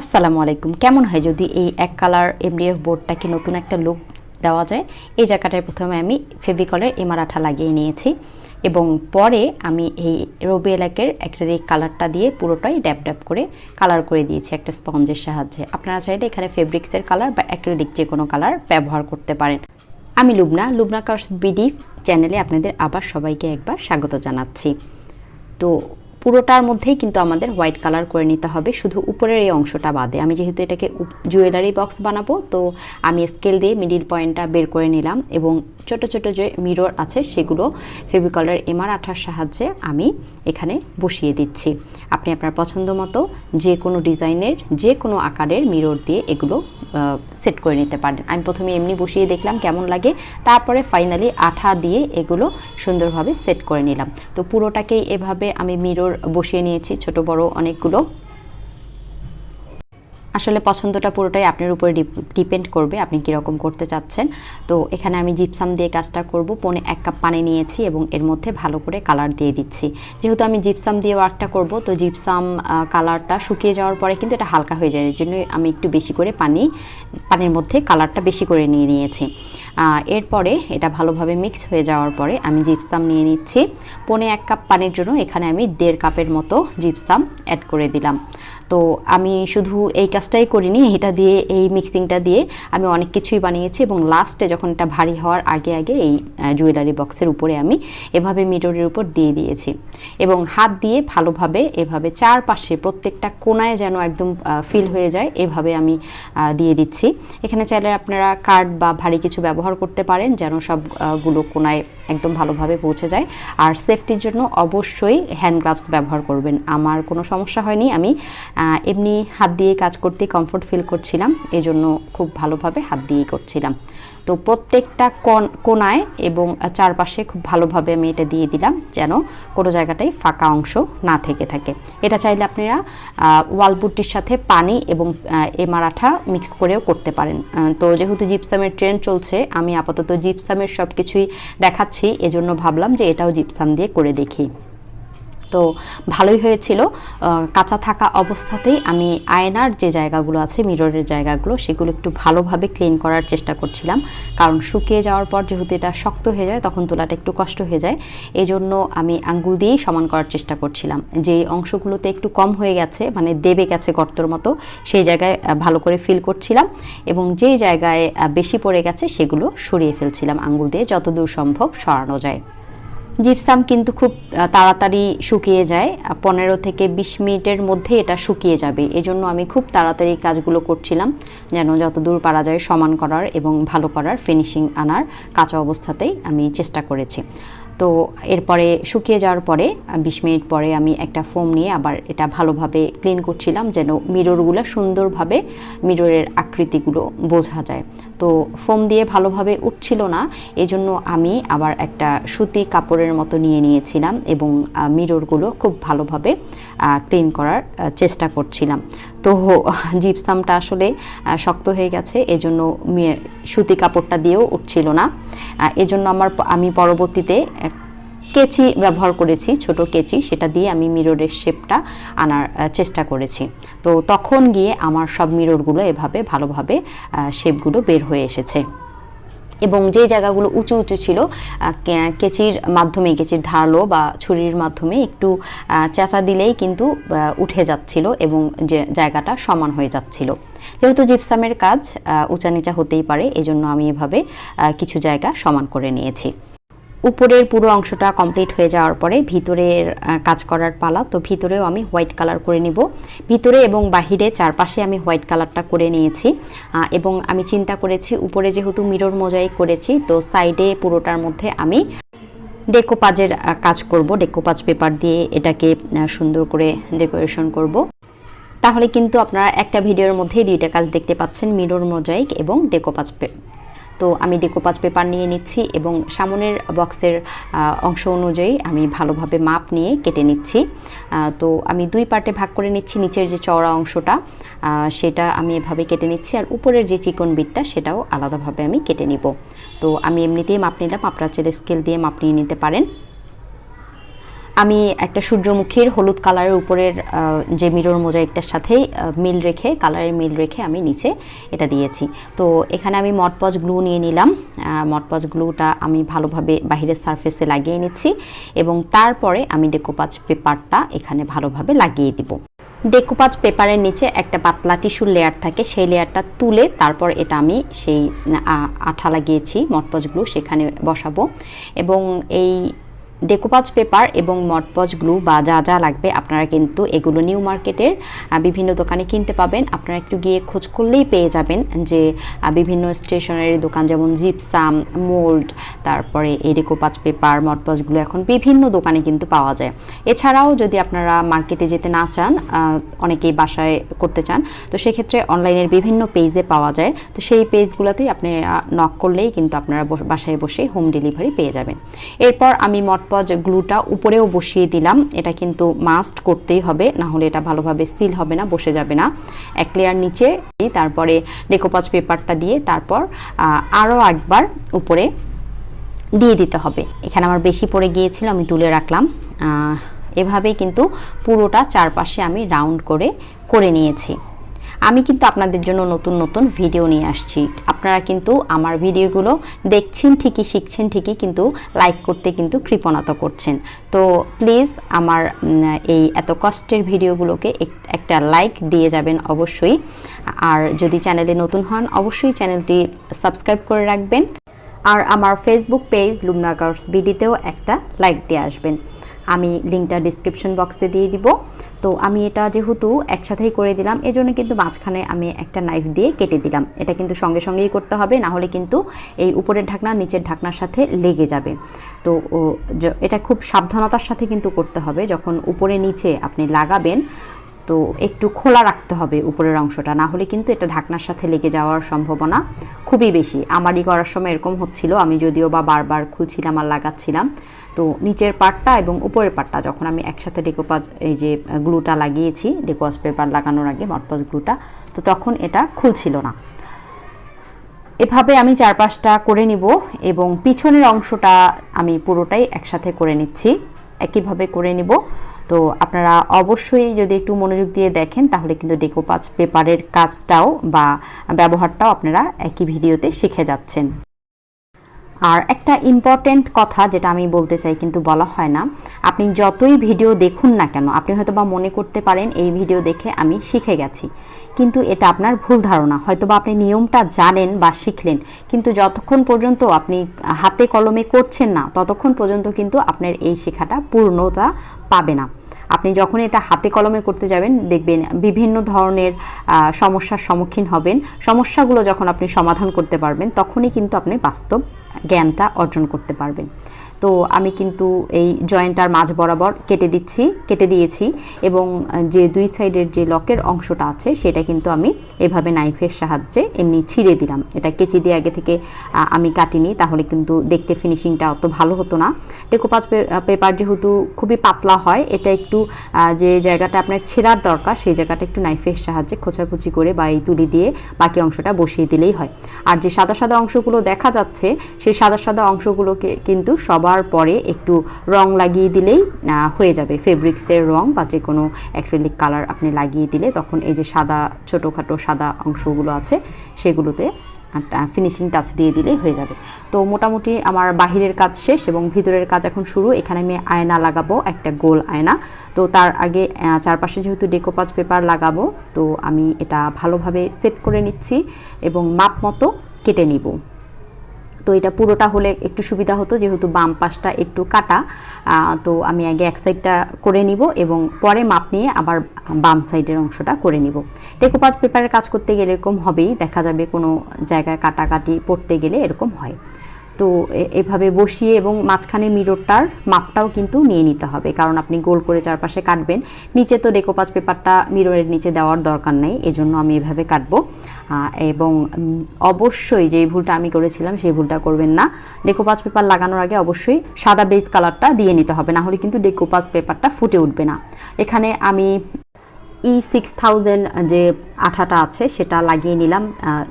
আসসালামু আলাইকুম। কেমন হয় যদি এই এক কালার এমডিএফ বোর্ডটাকে নতুন একটা লুক দেওয়া যায়? এই জায়গাটায় প্রথমে আমি ফেভিকলের এমারাঠা লাগিয়ে নিয়েছি এবং পরে আমি এই রবি এলাকের অ্যাক্রিলিক কালারটা দিয়ে পুরোটাই ড্যাপ ড্যাপ করে কালার করে দিয়েছি একটা স্পঞ্জের সাহায্যে। আপনারা চাইলে এখানে ফেব্রিক্সের কালার বা অ্যাক্রিলিক যে কোনো কালার ব্যবহার করতে পারেন। আমি লুবনা লুবনা কার্স বিডি চ্যানেলে আপনাদের আবার সবাইকে একবার স্বাগত জানাচ্ছি। তো পুরোটার মধ্যেই কিন্তু আমাদের হোয়াইট কালার করে নিতে হবে। শুধু উপরের এই অংশটা বাদে। আমি যেহেতু এটাকে জুয়েলারি বক্স বানাবো, তো আমি স্কেল দিয়ে মিডিল পয়েন্টটা বের করে নিলাম এবং ছোট ছোট যে মিরর আছে সেগুলো ফেভিকলের এমআর আঠার সাহায্যে আমি এখানে বসিয়ে দিচ্ছি। আপনি আপনার পছন্দ মতো যে কোনো ডিজাইনের, যে কোনো আকারের মিরর দিয়ে এগুলো সেট করে নিতে পারেন। আমি প্রথমে এমনি বসিয়ে দেখলাম কেমন লাগে, তারপরে ফাইনালি আঠা দিয়ে এগুলো সুন্দরভাবে সেট করে নিলাম। তো পুরোটাকেই এভাবে আমি মিরর বসিয়ে নিয়েছি ছোট বড় অনেকগুলো। আসলে পছন্দটা পুরোটাই আপনার উপরে ডিপেন্ড করবে আপনি কীরকম করতে চাচ্ছেন। তো এখানে আমি জিপসাম দিয়ে কাজটা করব। পনে, এক কাপ পানি নিয়েছি এবং এর মধ্যে ভালো করে কালার দিয়ে দিচ্ছি। যেহেতু আমি জিপসাম দিয়ে ওয়ার্কটা করব, তো জিপসাম কালারটা শুকিয়ে যাওয়ার পরে কিন্তু এটা হালকা হয়ে যায়। এর জন্য আমি একটু বেশি করে পানি, পানির মধ্যে কালারটা বেশি করে নিয়ে নিয়েছি। এরপরে এটা ভালোভাবে মিক্স হয়ে যাওয়ার পরে আমি জিপসাম নিয়ে নিচ্ছি। পনে, এক কাপ পানির জন্য এখানে আমি দেড় কাপের মতো জিপসাম অ্যাড করে দিলাম। তো আমি শুধু এই কাজটাই করিনি, এটা দিয়ে, এই মিক্সিংটা দিয়ে আমি অনেক কিছুই বানিয়েছি এবং লাস্টে যখন এটা ভারী হওয়ার আগে আগে এই জুয়েলারি বক্সের উপরে আমি এভাবে মিররের উপর দিয়ে দিয়েছি এবং হাত দিয়ে ভালোভাবে এভাবে চারপাশে প্রত্যেকটা কোনায় যেন একদম ফিল হয়ে যায়, এভাবে আমি দিয়ে দিচ্ছি। এখানে চাইলে আপনারা কার্ড বা ভারী কিছু ব্যবহার করতে পারেন যেন সবগুলো কোনায় একদম ভালোভাবে পৌঁছে যায়। আর সেফটির জন্য অবশ্যই হ্যান্ড গ্লাভস ব্যবহার করবেন। আমার কোনো সমস্যা হয়নি, আমি এমনি হাত দিয়ে কাজ করতে কমফোর্ট ফিল করছিলাম, এজন্য খুব ভালোভাবে হাত দিয়েই করছিলাম। তো প্রত্যেকটা কোনায় এবং চারপাশে খুব ভালোভাবে আমি এটা দিয়ে দিলাম যেন কোনো জায়গাটাই ফাঁকা অংশ না থেকে থাকে। এটা চাইলে আপনারা ওয়ালপুটটির সাথে পানি এবং এমারাঠা মিক্স করেও করতে পারেন। তো যেহেতু জিপসামের ট্রেন্ড চলছে, আমি আপাতত জিপসামের সব কিছুই দেখাচ্ছি, এজন্য ভাবলাম যে এটাও জিপসাম দিয়ে করে দেখি। তো ভালোই হয়েছিল। কাঁচা থাকা অবস্থাতেই আমি আয়নার যে জায়গাগুলো আছে, মিররের জায়গাগুলো, সেগুলো একটু ভালোভাবে ক্লিন করার চেষ্টা করছিলাম। কারণ শুকিয়ে যাওয়ার পর যেহেতু এটা শক্ত হয়ে যায়, তখন তোলাটা একটু কষ্ট হয়ে যায়। এই জন্য আমি আঙ্গুল দিয়েই সমান করার চেষ্টা করছিলাম। যে অংশগুলোতে একটু কম হয়ে গেছে মানে দেবে গেছে গর্তর মতো, সেই জায়গায় ভালো করে ফিল করছিলাম এবং যেই জায়গায় বেশি পড়ে গেছে, সেগুলো সরিয়ে ফেলছিলাম আঙ্গুল দিয়ে, যতদূর সম্ভব সরানো যায়। জিপসাম কিন্তু খুব তাড়াতাড়ি শুকিয়ে যায়। পনেরো থেকে বিশ মিনিটের মধ্যে এটা শুকিয়ে যাবে। এজন্য আমি খুব তাড়াতাড়ি কাজগুলো করছিলাম, যেন যতদূর পারা যায় সমান করার এবং ভালো করার ফিনিশিং আনার কাঁচা অবস্থাতেই আমি চেষ্টা করেছি। তো এরপরে শুকিয়ে যাওয়ার পরে, বিশ মিনিট পরে আমি একটা ফোম নিয়ে আবার এটা ভালোভাবে ক্লিন করছিলাম যেন মিররগুলো সুন্দরভাবে মিররের আকৃতিগুলো বোঝা যায়। তো ফোম দিয়ে ভালোভাবে উঠছিল না, এজন্য আমি আবার একটা সুতি কাপড়ের মতো নিয়ে নিয়েছিলাম এবং মিররগুলো খুব ভালোভাবে ক্লিন করার চেষ্টা করছিলাম। তো জিপসামটা আসলে শক্ত হয়ে গেছে, এজন্য সুতি কাপড়টা দিয়েও উঠছিল না। এজন্য আমার আমি পরবর্তীতে কেচি ব্যবহার করেছি, ছোট কেচি, সেটা দিয়ে আমি মিররের শেপটা আনার চেষ্টা করেছি। তো তখন গিয়ে আমার সব মিররগুলো এভাবে ভালোভাবে শেপগুলো বের হয়ে এসেছে। এবং যে জায়গাগুলো উঁচু উঁচু ছিল কেচির মাধ্যমে, কেচির ধারালো বা ছুরির মাধ্যমে একটু চেঁচা দিলেই কিন্তু উঠে যাচ্ছিল এবং যে জায়গাটা সমান হয়ে যাচ্ছিল। যেহেতু জিপসামের কাজ উঁচা নিচা হতেই পারে, এজন্য আমি এভাবে কিছু জায়গা সমান করে নিয়েছি। উপরের পুরো অংশটা কমপ্লিট হয়ে যাওয়ার পরে ভিতরের কাজ করার পালা। তো ভিতরেও আমি হোয়াইট কালার করে নিব। ভিতরে এবং বাহিরে চারপাশে আমি হোয়াইট কালারটা করে নিয়েছি। এবং আমি চিন্তা করেছি উপরে যেহেতু মিরর মোজাইক করেছি, তো সাইডে পুরোটার মধ্যে আমি ডেকোপাজের কাজ করব। ডেকোপাজ পেপার দিয়ে এটাকে সুন্দর করে ডেকোরেশন করব। তাহলে কিন্তু আপনারা একটা ভিডিওর মধ্যেই দুইটা কাজ দেখতে পাচ্ছেন মিরর মোজাইক এবং ডেকোপাজ তো আমি ডেকোপাজ পেপার নিয়ে নিচ্ছি এবং সামনের বক্সের অংশ অনুযায়ী আমি ভালোভাবে মাপ নিয়ে কেটে নিচ্ছি। তো আমি দুই পার্টে ভাগ করে নিচ্ছি নিচের যে চওড়া অংশটা সেটা আমি এভাবে কেটে নিচ্ছি আর উপরের যে চিকন বিটটা সেটাও আলাদাভাবে আমি কেটে নিব। তো আমি এমনিতেই মাপ নিলাম, আপনার চেলে স্কেল দিয়ে মাপ নিয়ে নিতে পারেন। আমি একটা সূর্যমুখীর হলুদ কালারের উপরের যে মিরর মোজাইকটার সাথেই মিল রেখে, কালারের মিল রেখে আমি নিচে এটা দিয়েছি। তো এখানে আমি মটপজ গ্লু নিয়ে নিলাম। মটপজ গ্লুটা আমি ভালোভাবে বাহিরের সারফেসে লাগিয়ে নিচ্ছি এবং তারপরে আমি ডেকোপাজ পেপারটা এখানে ভালোভাবে লাগিয়ে দিব। ডেকুপাজ পেপারের নিচে একটা পাতলা টিস্যুর লেয়ার থাকে, সেই লেয়ারটা তুলে তারপর এটা আমি সেই আঠা লাগিয়েছি মটপজ গ্লু সেখানে বসাবো। এবং এই ডেকোপাজ পেপার এবং মটপজ গ্লু বা যা যা লাগবে আপনারা কিন্তু এগুলো নিউ মার্কেটের বিভিন্ন দোকানে কিনতে পাবেন। আপনারা একটু গিয়ে খোঁজ করলেই পেয়ে যাবেন যে বিভিন্ন স্টেশনারি দোকান যেমন জিপসাম, মোল্ড, তারপরে এই ডেকোপাজ পেপার মটপজ গ্লু এখন বিভিন্ন দোকানে কিন্তু পাওয়া যায়। এছাড়াও যদি আপনারা মার্কেটে যেতে না চান অনেকেই বাসায় করতে চান, তো সেক্ষেত্রে অনলাইনের বিভিন্ন পেজে পাওয়া যায়। তো সেই পেজগুলোতেই আপনি নক করলেই কিন্তু আপনারা বাসায় বসে হোম ডেলিভারি পেয়ে যাবেন। এরপর আমি মটপজ গ্লুটা উপরেও বসিয়ে দিলাম। এটা কিন্তু মাস্ট করতেই হবে না হলে এটা ভালোভাবে সিল হবে না, বসে যাবে না। এক লেয়ার নিচে তারপরে ডেকোপাজ পেপারটা দিয়ে তারপর আরও একবার উপরে দিয়ে দিতে হবে। এখানে আমার বেশি পড়ে গিয়েছিল, আমি তুলে রাখলাম। এভাবেই কিন্তু পুরোটা চারপাশে আমি রাউন্ড করে করে নিয়েছি। আমি কিন্তু আপনাদের জন্য নতুন নতুন ভিডিও নিয়ে আসছি। আপনারা কিন্তু আমার ভিডিওগুলো দেখছেন ঠিকই, শিখছেন ঠিকই, কিন্তু লাইক করতে কিন্তু কৃপণতা করছেন। তো প্লিজ আমার এই এত কষ্টের ভিডিওগুলোকে এক- একটা লাইক দিয়ে যাবেন অবশ্যই। আর যদি চ্যানেলে নতুন হন, অবশ্যই চ্যানেলটি সাবস্ক্রাইব করে রাখবেন। আর আমার ফেসবুক পেজ লুমনা গার্লস বিডিতেও একটা লাইক দিয়ে আসবেন। আমি লিঙ্কটা ডিসক্রিপশন বক্সে দিয়ে দিব। তো আমি এটা যেহেতু একসাথেই করে দিলাম, এজন্য কিন্তু মাঝখানে আমি একটা নাইফ দিয়ে কেটে দিলাম। এটা কিন্তু সঙ্গে সঙ্গেই করতে হবে, না হলে কিন্তু এই উপরের ঢাকনা নিচের ঢাকনার সাথে লেগে যাবে। তো এটা খুব সাবধানতার সাথে কিন্তু করতে হবে, যখন উপরে নিচে আপনি লাগাবেন, তো একটু খোলা রাখতে হবে উপরের অংশটা, না হলে কিন্তু এটা ঢাকনার সাথে লেগে যাওয়ার সম্ভাবনা খুবই বেশি। আমারই করার সময় এরকম হচ্ছিল, আমি যদিও বা বারবার খুলছিলাম আর লাগাচ্ছিলাম। তো নিচের পার্টটা এবং উপরের পার্টটা যখন আমি একসাথে ডেকোপাজ, এই যে গ্লুটা লাগিয়েছি ডেকোয়াজ পেপার লাগানোর আগে মটপাজ গ্লুটা, তো তখন এটা খুলছিল না। এভাবে আমি চারপাশটা করে নিব এবং পিছনের অংশটা আমি পুরোটাই একসাথে করে নিচ্ছি, একইভাবে করে নিব। তো আপনারা অবশ্যই যদি একটু মনোযোগ দিয়ে দেখেন, তাহলে কিন্তু ডেকোপাজ পেপারের কাজটাও বা ব্যবহারটাও আপনারা একই ভিডিওতে শিখে যাচ্ছেন। আর একটা ইম্পর্টেন্ট কথা যেটা আমি বলতে চাই কিন্তু বলা হয় না, আপনি যতই ভিডিও দেখুন না কেন, আপনি হয়তো বা মনে করতে পারেন এই ভিডিও দেখে আমি শিখে গেছি। কিন্তু এটা আপনার ভুল ধারণা হয়তো বা আপনি নিয়মটা জানেন বা শিখলেন, কিন্তু যতক্ষণ পর্যন্ত আপনি হাতে কলমে করছেন না, ততক্ষণ পর্যন্ত কিন্তু আপনার এই শেখাটা পূর্ণতা পাবে না। আপনি যখন এটা হাতে কলমে করতে যাবেন, দেখবেন বিভিন্ন ধরনের সমস্যার সম্মুখীন হবেন। সমস্যাগুলো যখন আপনি সমাধান করতে পারবেন, তখনই কিন্তু আপনি বাস্তব জ্ঞানটা অর্জন করতে পারবেন। তো আমি কিন্তু এই জয়েন্টার মাঝ বরাবর কেটে দিচ্ছি, কেটে দিয়েছি এবং যে দুই সাইডের যে লকের অংশটা আছে সেটা কিন্তু আমি এভাবে নাইফের সাহায্যে এমনি ছিঁড়ে দিলাম। এটা কেচি দিয়ে আগে থেকে আমি কাটিনি, তাহলে কিন্তু দেখতে ফিনিশিংটা অত ভালো হতো না। ডেকোপাজ পেপার যেহেতু খুবই পাতলা হয়, এটা একটু যে জায়গাটা আপনার ছেঁড়ার দরকার, সেই জায়গাটা একটু নাইফের সাহায্যে খোঁচাখুচি করে বা এই তুলি দিয়ে বাকি অংশটা বসিয়ে দিলেই হয়। আর যে সাদা সাদা অংশগুলো দেখা যাচ্ছে, সেই সাদা সাদা অংশগুলোকে কিন্তু সবার পরে একটু রং লাগিয়ে দিলেই হয়ে যাবে। ফেব্রিক্সের রং বা যে কোনো অ্যাক্রিলিক কালার আপনি লাগিয়ে দিলে তখন এই যে সাদা, ছোটোখাটো সাদা অংশগুলো আছে, সেগুলোতে ফিনিশিং টাচ দিয়ে দিলেই হয়ে যাবে। তো মোটামুটি আমার বাহিরের কাজ শেষ এবং ভিতরের কাজ এখন শুরু। এখানে আমি আয়না লাগাবো, একটা গোল আয়না। তো তার আগে চারপাশে যেহেতু ডেকোপাজ পেপার লাগাবো, তো আমি এটা ভালোভাবে সেট করে নিচ্ছি এবং মাপ মতো কেটে নিব। তো এটা পুরোটা হলে একটু সুবিধা হতো, যেহেতু বাম পাশটা একটু কাটা। তো আমি আগে এক সাইডটা করে নিব এবং পরে মাপ নিয়ে আবার বাম সাইডের অংশটা করে নিব। টেকোপাজ পেপারের কাজ করতে গেলে এরকম হবেই, দেখা যাবে কোনো জায়গায় কাটাকাটি পড়তে গেলে এরকম হয়। তো এভাবে বসিয়ে এবং মাঝখানে মিররটার মাপটাও কিন্তু নিয়ে নিতে হবে। কারণ আপনি গোল করে চারপাশে কাটবেন। নিচে তো ডেকোপাজ পেপারটা মিররের নিচে দেওয়ার দরকার নেই, এজন্য আমি এভাবে কাটবো। এবং অবশ্যই যেই ভুলটা আমি করেছিলাম সেই ভুলটা করবেন না। ডেকোপাজ পেপার লাগানোর আগে অবশ্যই সাদা বেস কালারটা দিয়ে নিতে হবে, না হলে কিন্তু ডেকোপাজ পেপারটা ফুটে উঠবে না। এখানে আমি ই সিক্স থাউজেন্ড যে আঠাটা আছে, সেটা লাগিয়ে নিলাম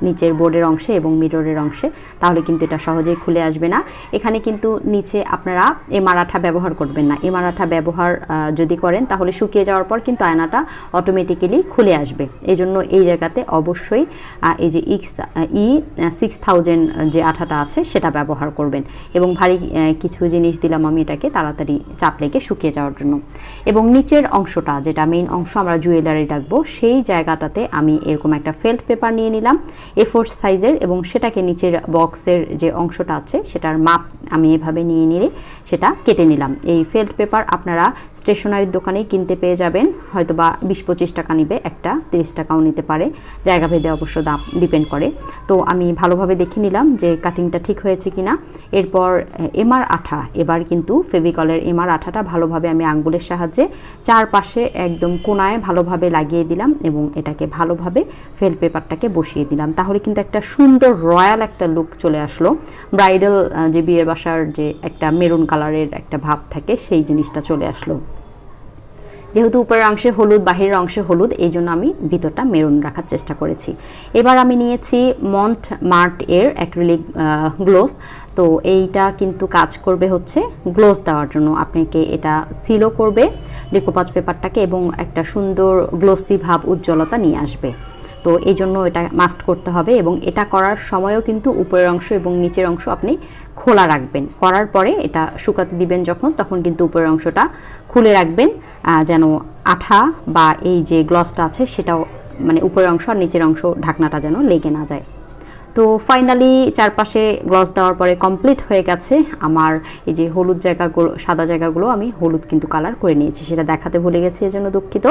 নিচের বোর্ডের অংশে এবং মিররের অংশে। তাহলে কিন্তু এটা সহজেই খুলে আসবে না। এখানে কিন্তু নিচে আপনারা এমআর আঠা ব্যবহার করবেন না। এমআর আঠা ব্যবহার যদি করেন, তাহলে শুকিয়ে যাওয়ার পর কিন্তু আয়নাটা অটোমেটিক্যালি খুলে আসবে। এই জন্য এই জায়গাতে অবশ্যই এই যে ইক্স ই সিক্স থাউজেন্ড যে আঠাটা আছে, সেটা ব্যবহার করবেন। এবং ভারী কিছু জিনিস দিলাম আমি এটাকে, তাড়াতাড়ি চাপ লেগে শুকিয়ে যাওয়ার জন্য। এবং নিচের অংশটা, যেটা মেইন অংশ, আমরা জুয়েলারি রাখব সেই জায়গাটাতে আমি এরকম একটা ফেল্ট পেপার নিয়ে নিলাম এ ফোর সাইজের এবং সেটাকে নিচের বক্সের যে অংশটা আছে, সেটার মাপ আমি এভাবে নিয়ে নিলে সেটা কেটে নিলাম। এই ফেল্ট পেপার আপনারা স্টেশনারির দোকানেই কিনতে পেয়ে যাবেন হয়তো বা বিশ পঁচিশ টাকা নিবে, একটা তিরিশ টাকাও নিতে পারে, জায়গা ভেদে অবশ্য দাম ডিপেন্ড করে। তো আমি ভালোভাবে দেখে নিলাম যে কাটিংটা ঠিক হয়েছে কিনা। এরপর এমআর আঠা, এবার কিন্তু ফেভিকলের এমআর আঠাটা ভালোভাবে আমি আঙ্গুলের সাহায্যে চারপাশে একদম কোনায় ভালোভাবে লাগিয়ে দিলাম এবং এটাকে ভালোভাবে ফেল পেপারটাকে বসিয়ে দিলাম। তাহলে কিন্তু একটা সুন্দর রয়্যাল একটা লুক চলে আসলো। ব্রাইডাল যে বিয়ের বাসার যে একটা মেরুন কালারের একটা ভাব থাকে, সেই জিনিসটা চলে আসলো। যেহেতু উপরের অংশে হলুদ, বাহিরের অংশে হলুদ, এই জন্য আমি ভিতরটা মেরুন রাখার চেষ্টা করেছি। এবার আমি নিয়েছি মন্ট মার্ট এর অ্যাক্রিলিক গ্লোস। তো এইটা কিন্তু কাজ করবে হচ্ছে গ্লোস দেওয়ার জন্য। আপনাকে এটা সিলও করবে লিকোপাচ পেপারটাকে, এবং একটা সুন্দর গ্লোসি ভাব উজ্জ্বলতা নিয়ে আসবে। তো এই জন্য এটা মাস্ট করতে হবে এবং এটা করার সময়ও কিন্তু উপরের অংশ এবং নিচের অংশ আপনি খোলা রাখবেন। করার পরে এটা শুকাতে দিবেন যখন, তখন কিন্তু উপরের অংশটা খুলে রাখবেন যেন আঠা বা এই যে গ্লসটা আছে সেটাও মানে উপরের অংশ আর নিচের অংশ ঢাকনাটা যেন লেগে না যায়। তো ফাইনালি চারপাশে গ্লস দেওয়ার পরে কমপ্লিট হয়ে গেছে আমার এই যে হলুদ জায়গাগুলো, সাদা জায়গাগুলো আমি হলুদ কিন্তু কালার করে নিয়েছি। সেটা দেখাতে ভুলে গেছি, এজন্য দুঃখিত।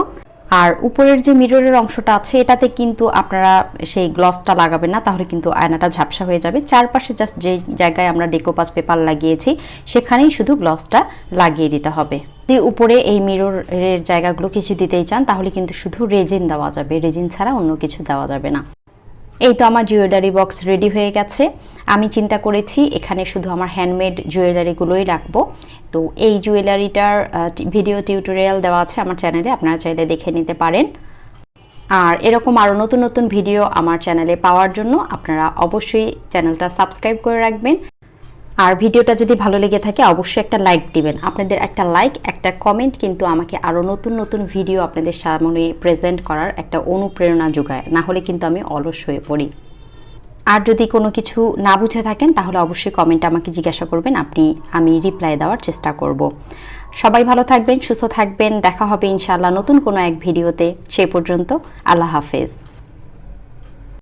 আর উপরের যে মিররের অংশটা আছে, এটাতে কিন্তু আপনারা সেই গ্লসটা লাগাবেন না, তাহলে কিন্তু আয়নাটা ঝাপসা হয়ে যাবে। চারপাশে জাস্ট যে জায়গায় আমরা ডেকোপাস পেপার লাগিয়েছি, সেখানেই শুধু গ্লসটা লাগিয়ে দিতে হবে। যদি উপরে এই মিররের জায়গাগুলো কিছু দিতেই চান, তাহলে কিন্তু শুধু রেজিন দেওয়া যাবে। রেজিন ছাড়া অন্য কিছু দেওয়া যাবে না। এই তো আমার জুয়েলারি বক্স রেডি হয়ে গেছে। আমি চিন্তা করেছি, এখানে শুধু আমার হ্যান্ডমেড জুয়েলারিগুলোই রাখব। তো এই জুয়েলারিটার ভিডিও টিউটোরিয়াল দেওয়া আছে আমার চ্যানেলে আপনারা চাইলে দেখে নিতে পারেন। আর এরকম আরও নতুন নতুন ভিডিও আমার চ্যানেলে পাওয়ার জন্য আপনারা অবশ্যই চ্যানেলটা সাবস্ক্রাইব করে রাখবেন। আর ভিডিওটা যদি ভালো লেগে থাকে, অবশ্যই একটা লাইক দিবেন। আপনাদের একটা লাইক একটা কমেন্ট কিন্তু আমাকে আরও নতুন নতুন ভিডিও আপনাদের সামনে প্রেজেন্ট করার একটা অনুপ্রেরণা যোগায়। না হলে কিন্তু আমি অলস হয়ে পড়ি। আর যদি কোনো কিছু না বুঝে থাকেন, তাহলে অবশ্যই কমেন্ট আমাকে জিজ্ঞাসা করবেন, আপনি, আমি রিপ্লাই দেওয়ার চেষ্টা করব। সবাই ভালো থাকবেন, সুস্থ থাকবেন, দেখা হবে ইনশাআল্লাহ নতুন কোনো এক ভিডিওতে সে পর্যন্ত আল্লাহ হাফেজ।